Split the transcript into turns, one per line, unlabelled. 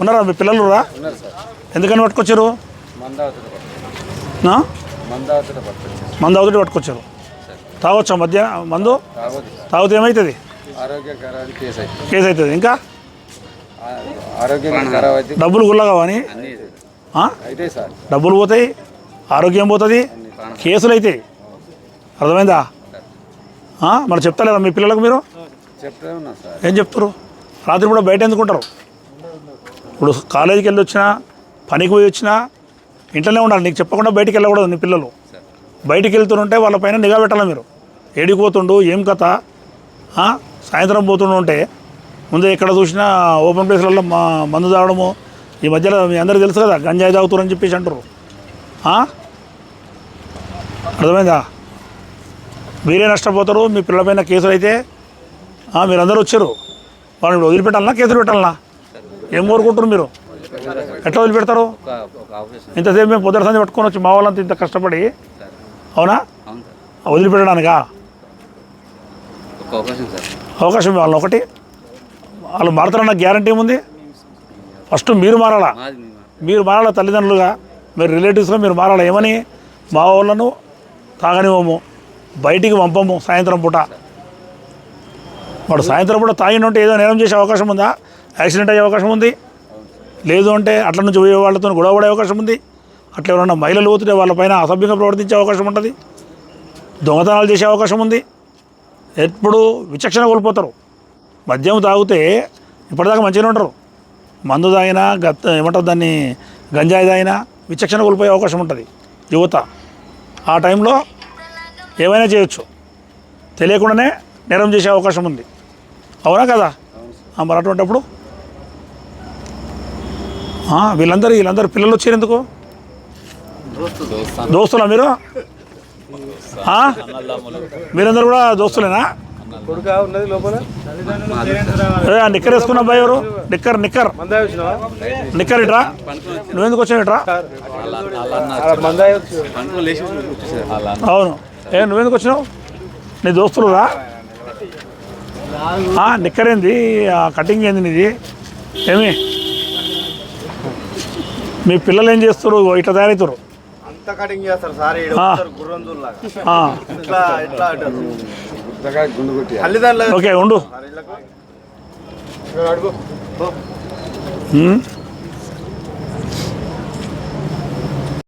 ఉన్నారా? మీ పిల్లలు రా ఎందుకని పట్టుకొచ్చారు? మందు అవుతుంటే పట్టుకొచ్చారు. తాగొచ్చా మధ్య? మందు? తాగితే ఏమవుతుంది
కేసు అవుతుంది
అవుతుంది ఇంకా? డబ్బులు?
అయితే సార్.
డబ్బులు పోతాయి ఆరోగ్యం పోతుంది కేసులు అవుతాయి అర్థమైందా? మరి చెప్తలేరా మీ పిల్లలకు మీరు? ఏం చెప్తారు రాత్రి కూడా బయట ఎందుకుంటారు? ఇప్పుడు కాలేజీకి వెళ్ళి వచ్చినా పనికి పోయి వచ్చినా ఇంట్లోనే ఉండాలి. నీకు చెప్పకుండా బయటికి వెళ్ళకూడదు నీ పిల్లలు. బయటికి వెళ్తుంటే వాళ్ళపైన నిఘా పెట్టాలి మీరు? ఏడికి పోతుండు ఏం కథ? సాయంత్రం పోతుండు ఉంటే ముందే ఎక్కడ చూసినా ఓపెన్ ప్లేస్లలో మా మందు తాగడము ఈ మధ్యలో మీ అందరికీ తెలుసు కదా గంజాయి తాగుతారని చెప్పేసి అంటారు అర్థమైందా? మీరే నష్టపోతారు మీ పిల్లల పైన కేసులు అయితే మీరందరూ వచ్చారు. వాళ్ళని వదిలిపెట్టాలన్నా కేసులు పెట్టాలన్నా ఏం కోరుకుంటారు మీరు? ఎట్లా వదిలిపెడతారు?
పెడతారు
ఇంతసేపు మేము పొద్దున సంది పట్టుకొని వచ్చి మా వాళ్ళంతా ఇంత కష్టపడి అవునా? వదిలిపెట్టడానికా? అవకాశం వాళ్ళని ఒకటి. వాళ్ళు మారుతారన్న గ్యారంటీ ఏముంది? ఫస్ట్ మీరు మారాలా? మీరు మారాల తల్లిదండ్రులుగా? మీరు రిలేటివ్స్గా మీరు మారాలా? ఏమని? మా వాళ్ళను తాగనివ్వము. బయటికి పంపము సాయంత్రం పూట. వాడు సాయంత్రం పూట తాగినంటే ఏదో నేరం చేసే అవకాశం ఉందా? యాక్సిడెంట్ అయ్యే అవకాశం ఉంది. లేదు అంటే అట్ల నుంచి పోయే వాళ్ళతో గొడవ పడే అవకాశం ఉంది. అట్లా ఎవరైనా మహిళలు పోతుంటే వాళ్ళపైన అసభ్యంగా ప్రవర్తించే అవకాశం ఉంటుంది. దొంగతనాలు చేసే అవకాశం ఉంది. ఎప్పుడు విచక్షణ కోల్పోతారు. మద్యం తాగితే ఇప్పటిదాకా మంచిగానే ఉంటారు. మందు తాగినా గత ఏమంటారు దాన్ని గంజాయి తాగినా విచక్షణ కోల్పోయే అవకాశం ఉంటుంది. యువత ఆ టైంలో ఏమైనా చేయొచ్చు. తెలియకుండానే నేరం చేసే అవకాశం ఉంది. అవునా కదా? మరి అటువంటిప్పుడు వీళ్ళందరూ వీళ్ళందరూ పిల్లలు వచ్చారు ఎందుకు దోస్తులా మీరు? మీరందరూ కూడా దోస్తులేనా? ఆ నిక్కర్ వేసుకున్న అబ్బాయి ఎవరు? నిక్కర్ నిక్కర్. నిక్కర్ ఇట్రా? నువ్వెందుకు వచ్చావు ఇట్రా? అవును. ఏ నువ్వెందుకు వచ్చినావు? నీ దోస్తులురా? రా నిక్కర్ ఏంది ఆ కటింగ్ ఏంది నీది? ఏమి? మీ పిల్లలు ఏం చేస్తారు ఇట్లా తయారవుతారు
అంత కటింగ్ చేస్తారు సార్ ఇట్లా ఇట్లా తల్లిదండ్రులు
ఓకే ఉండు.
అడుగు.